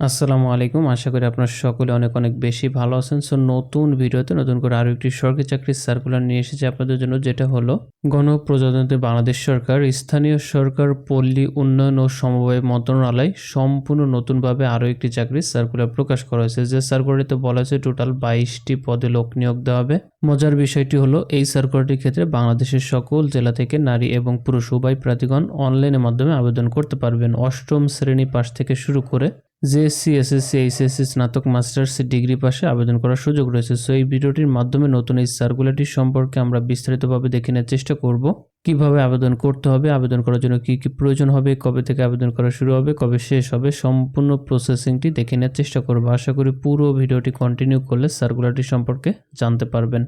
আসসালামু আলাইকুম। আশা করি আপনার সকলে অনেক অনেক বেশি ভালো আছেন। সো নতুন ভিডিওতে নতুন করে আরও একটি সরকারি চাকরির সার্কুলার নিয়ে এসেছি আপনাদের জন্য, যেটা হলো গণপ্রজাতন্ত্রী বাংলাদেশ সরকার, স্থানীয় সরকার, পল্লী উন্নয়ন ও সমবায় মন্ত্রণালয় সম্পূর্ণ নতুনভাবে আরও একটি চাকরির সার্কুলার প্রকাশ করা হয়েছে। যে সার্কুলারটিতে বলা হয়েছে টোটাল বাইশটি পদে লোক নিয়োগ দেওয়া হবে। মজার বিষয়টি হলো, এই সার্কুলারটির ক্ষেত্রে বাংলাদেশের সকল জেলা থেকে নারী এবং পুরুষ উভয় প্রার্থীগণ অনলাইনের মাধ্যমে আবেদন করতে পারবেন। অষ্টম শ্রেণি পাশ থেকে শুরু করে জেএসসি, এসএসসি, এইচএসসি, স্নাতক, মাস্টার্স ডিগ্রি পাশে আবেদন করার সুযোগ রয়েছে। সো এই ভিডিওটির মাধ্যমে নতুন এই সার্কুলারটি সম্পর্কে আমরা বিস্তারিতভাবে দেখে নেওয়ার চেষ্টা করব। কীভাবে আবেদন করতে হবে, আবেদন করার জন্য কি কি প্রয়োজন হবে, কবে থেকে আবেদন করা শুরু হবে, কবে শেষ হবে, সম্পূর্ণ প্রসেসিংটি দেখে নেওয়ার চেষ্টা করব। আশা করি পুরো ভিডিওটি কন্টিনিউ করলে সার্কুলারটি সম্পর্কে জানতে পারবেন।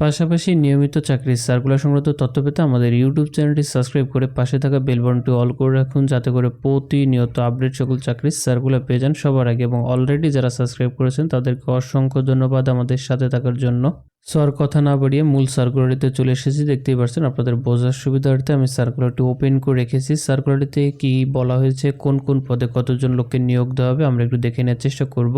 পাশাপাশি নিয়মিত চাকরির সার্কুলার সংক্রান্ত তথ্য পেতে আমাদের ইউটিউব চ্যানেলটি সাবস্ক্রাইব করে পাশে থাকা বেলবনটি অল করে রাখুন, যাতে করে প্রতিনিয়ত আপডেট সকল চাকরির সার্কুলার পেয়ে যান সবার আগে এবং অলরেডি যারা সাবস্ক্রাইব করেছেন, তাদেরকে অসংখ্য ধন্যবাদ আমাদের সাথে থাকার জন্য। সো আর কথা না বাড়িয়ে মূল সার্কুলারিতে চলে এসেছি। দেখতেই পাচ্ছেন আপনাদের বোঝার সুবিধার্থে আমি সার্কুলারটি ওপেন করে রেখেছি। সার্কুলারটিতে কি বলা হয়েছে, কোন কোন পদে কতজন লোককে নিয়োগ দেওয়া হবে, আমরা একটু দেখে নেওয়ার চেষ্টা করব।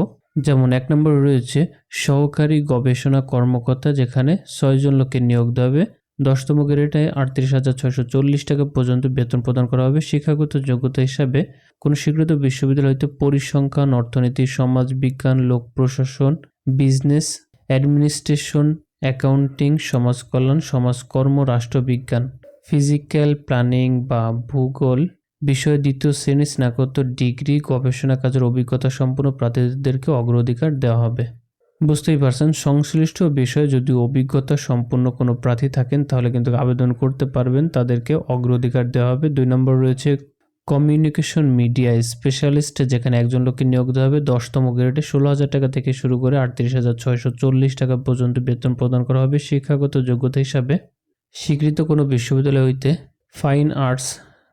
যেমন এক নম্বর রয়েছে, সহকারী গবেষণা কর্মকর্তা, যেখানে ছয়জন লোককে নিয়োগ দেওয়া হবে। দশতম গ্রেডে আটত্রিশ হাজার ছয়শো চল্লিশ টাকা পর্যন্ত বেতন প্রদান করা হবে। শিক্ষাগত যোগ্যতা হিসাবে কোনো স্বীকৃত বিশ্ববিদ্যালয় হইতে পরিসংখ্যান, অর্থনীতি, সমাজ বিজ্ঞান, লোক প্রশাসন, বিজনেস অ্যাডমিনিস্ট্রেশন, অ্যাকাউন্টিং, সমাজকল্যাণ, সমাজকর্ম, রাষ্ট্রবিজ্ঞান, ফিজিক্যাল প্ল্যানিং বা ভূগোল বিষয়ে দ্বিতীয় শ্রেণি স্নাতকোত্তর ডিগ্রি গবেষণা কাজের অভিজ্ঞতা সম্পন্ন প্রার্থীদেরকে অগ্রাধিকার দেওয়া হবে। বুঝতেই পারছেন, সংশ্লিষ্ট বিষয়ে যদি অভিজ্ঞতা সম্পন্ন কোনো প্রার্থী থাকেন, তাহলে কিন্তু আবেদন করতে পারবেন, তাদেরকে অগ্রাধিকার দেওয়া হবে। দুই নম্বর রয়েছে কমিউনিকেশন মিডিয়া স্পেশালিস্ট যেখানে একজন লোককে নিয়োগ দেওয়া হবে, দশতম গ্রেডে ষোলো হাজার টাকা থেকে শুরু করে আটত্রিশ হাজার ছয়শো চল্লিশ টাকা পর্যন্ত বেতন প্রদান করা হবে শিক্ষাগত যোগ্যতা হিসাবে। স্বীকৃত কোনো বিশ্ববিদ্যালয় হইতে ফাইন আর্টস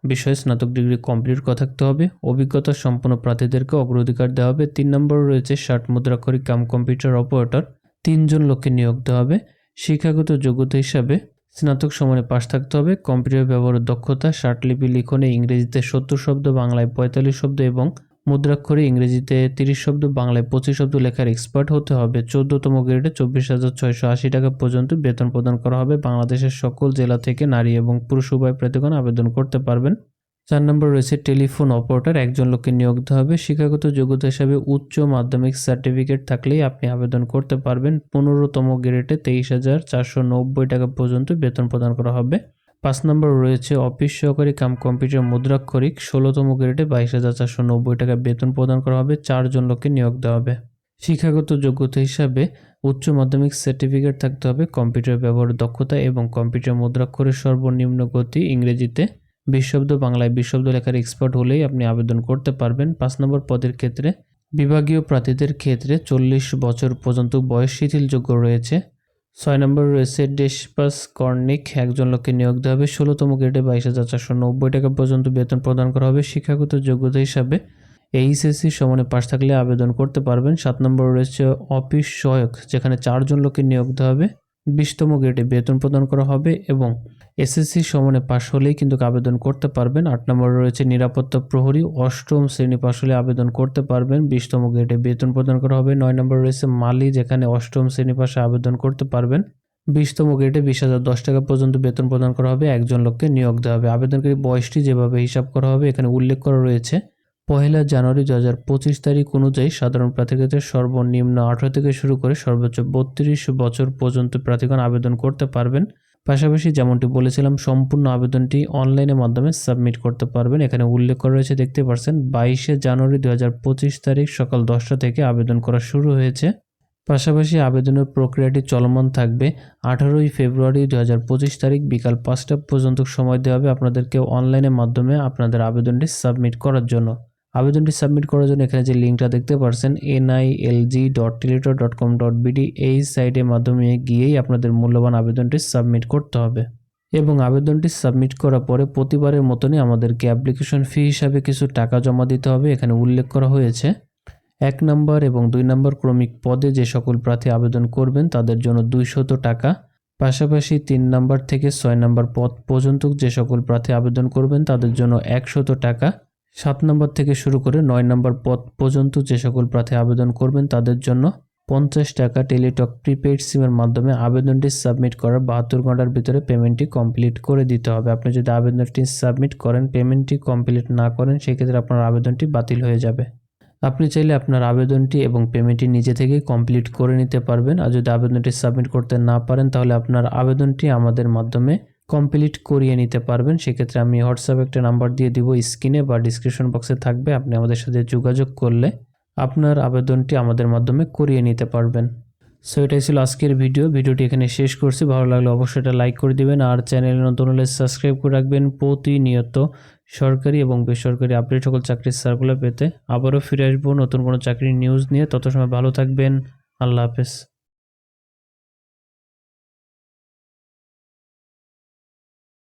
বিষয়ে স্নাতক ডিগ্রি কমপ্লিট করা থাকতে হবে। অভিজ্ঞতা সম্পন্ন প্রার্থীদেরকে অগ্রাধিকার দেওয়া হবে। তিন নম্বর রয়েছে ষাট মুদ্রাক্ষরিক কাম কম্পিউটার অপারেটর তিনজন লোককে নিয়োগ দেওয়া হবে। শিক্ষাগত যোগ্যতা হিসাবে স্নাতক সমানে পাশ থাকতে হবে। কম্পিউটার ব্যবহারের দক্ষতা শার্টলিপি লিখনে ইংরেজিতে সত্তর শব্দ, বাংলায় পঁয়তাল্লিশ শব্দ এবং মুদ্রাক্ষরে ইংরেজিতে তিরিশ শব্দ, বাংলায় পঁচিশ শব্দ লেখার এক্সপার্ট হতে হবে। চোদ্দতম গ্রেডে চব্বিশ হাজার ছয়শো আশি টাকা পর্যন্ত বেতন প্রদান করা হবে। বাংলাদেশের সকল জেলা থেকে নারী এবং পুরুষ উভয় প্রার্থীগণ আবেদন করতে পারবেন। চার নম্বর রয়েছে টেলিফোন অপারেটর, একজন লোককে নিয়োগ দেওয়া হবে। শিক্ষাগত যোগ্যতা হিসাবে উচ্চ মাধ্যমিক সার্টিফিকেট থাকলেই আপনি আবেদন করতে পারবেন। পনেরোতম গ্রেডে তেইশ হাজার চারশো নব্বই টাকা পর্যন্ত বেতন প্রদান করা হবে। পাঁচ নম্বর রয়েছে অফিস সহকারী কাম কম্পিউটার মুদ্রাক্ষরিক, ষোলোতম গ্রেডে বাইশ হাজার চারশো নব্বই টাকা বেতন প্রদান করা হবে। চারজন লোককে নিয়োগ দেওয়া হবে। শিক্ষাগত যোগ্যতা হিসাবে উচ্চ মাধ্যমিক সার্টিফিকেট থাকতে হবে। কম্পিউটার ব্যবহার দক্ষতা এবং কম্পিউটার মুদ্রাক্ষরের সর্বনিম্ন গতি ইংরেজিতে বিশ শব্দ বাংলায় বিশ শব্দ লেখার এক্সপার্ট হলেই আপনি আবেদন করতে পারবেন। পাঁচ নম্বর পদের ক্ষেত্রে বিভাগীয় প্রার্থীদের ক্ষেত্রে চল্লিশ বছর পর্যন্ত বয়স শিথিলযোগ্য রয়েছে। ছয় নম্বর রয়েছে ডেসপাস কর্নিক একজন লোককে নিয়োগ দেওয়া হবে। ষোলোতম গ্রেডে বাইশ হাজার চারশো নব্বই টাকা পর্যন্ত বেতন প্রদান করা হবে শিক্ষাগত যোগ্যতা হিসাবে। এইচএসসি সমানে পাশ থাকলে আবেদন করতে পারবেন। সাত নম্বর রয়েছে অফিস সহায়ক, যেখানে চারজন লোককে নিয়োগ দেওয়া হবে। বিশতম গ্রেডে বেতন প্রদান করা হবে এবং এসএসসি সমানে পাশ হলেই কিন্তু আবেদন করতে পারবেন। আট নম্বর রয়েছে নিরাপত্তা প্রহরী, অষ্টম শ্রেণি পাশ হলে আবেদন করতে পারবেন। বিশতম গ্রেডে বেতন প্রদান করা হবে। নয় নম্বর রয়েছে মালি, যেখানে অষ্টম শ্রেণি পাশে আবেদন করতে পারবেন। বিশতম গ্রেডে বিশ হাজার দশ টাকা পর্যন্ত বেতন প্রদান করা হবে। একজন লোককে নিয়োগ দেওয়া হবে। আবেদনকারী বয়সটি যেভাবে হিসাব করা হবে, এখানে উল্লেখ করা রয়েছে। পহেলা জানুয়ারি দু হাজার পঁচিশ তারিখ অনুযায়ী সাধারণ প্রার্থীদের সর্বনিম্ন আঠারো থেকে শুরু করে সর্বোচ্চ বত্রিশ বছর পর্যন্ত প্রার্থীগণ আবেদন করতে পারবেন। পাশাপাশি যেমনটি বলেছিলাম, সম্পূর্ণ আবেদনটি অনলাইনের মাধ্যমে সাবমিট করতে পারবেন। এখানে উল্লেখ করা রয়েছে, দেখতে পাচ্ছেন, বাইশে জানুয়ারি দু হাজার পঁচিশ তারিখ সকাল দশটা থেকে আবেদন করা শুরু হয়েছে। পাশাপাশি আবেদনের প্রক্রিয়াটি চলমান থাকবে। আঠারোই ফেব্রুয়ারি দু হাজার পঁচিশ তারিখ বিকাল পাঁচটা পর্যন্ত সময় দেওয়া হবে আপনাদেরকে অনলাইনের মাধ্যমে আপনাদের আবেদনটি সাবমিট করার জন্য। আবেদনটি সাবমিট করার জন্য এখানে যে লিঙ্কটা দেখতে পাচ্ছেন NILG dot teletalk dot com dot BD এই সাইটের মাধ্যমে গিয়েই আপনাদের মূল্যবান আবেদনটি সাবমিট করতে হবে। এবং আবেদনটি সাবমিট করার পরে প্রতিবারের মতনই আমাদেরকে অ্যাপ্লিকেশন ফি হিসাবে কিছু টাকা জমা দিতে হবে, এখানে উল্লেখ করা হয়েছে। এক নম্বর এবং দুই নম্বর ক্রমিক পদে যে সকল প্রার্থী আবেদন করবেন, তাদের জন্য দুইশত টাকা। পাশাপাশি তিন নম্বর থেকে ছয় নম্বর পদ পর্যন্ত যে সকল প্রার্থী আবেদন করবেন, তাদের জন্য একশত টাকা। সাত নম্বর থেকে শুরু করে নয় নম্বর পদ পর্যন্ত যে সকল প্রার্থী আবেদন করবেন তাদের জন্য পঞ্চাশ টাকা টেলিটক প্রিপেইড সিমের মাধ্যমে আবেদনটি সাবমিট করার বাহাত্তর ঘণ্টার ভিতরে পেমেন্টটি কমপ্লিট করে দিতে হবে। আপনি যদি আবেদনটি সাবমিট করেন, পেমেন্টটি কমপ্লিট না করেন, সেক্ষেত্রে আপনার আবেদনটি বাতিল হয়ে যাবে। আপনি চাইলে আপনার আবেদনটি এবং পেমেন্টটি নিজে থেকেই কমপ্লিট করে নিতে পারবেন। আর যদি আবেদনটি সাবমিট করতে না পারেন, তাহলে আপনার আবেদনটি আমাদের মাধ্যমে কমপ্লিট করিয়ে নিতে পারবেন, সেক্ষেত্রে আমি হোয়াটসঅ্যাপ একটা নাম্বার দিয়ে দিব স্ক্রিনে বা ডিসক্রিপশন বক্সে থাকবে, আপনি আমাদের সাথে যোগাযোগ করলে আপনার আবেদনটি আমাদের মাধ্যমে করিয়ে নিতে পারবেন। সো এটাই ছিল আজকের ভিডিও ভিডিওটি এখানে শেষ করছি, ভালো লাগলে অবশ্যই এটা লাইক করে দিবেন, আর চ্যানেল নতুন হলে সাবস্ক্রাইব করে রাখবেন প্রতিনিয়ত। সরকারি এবং বেসরকারি আপডেট সকল চাকরির সার্কুলার পেতে আবারও ফিরে আসব নতুন কোনো চাকরির নিউজ নিয়ে তত সময় ভালো থাকবেন, আল্লাহ হাফেজ।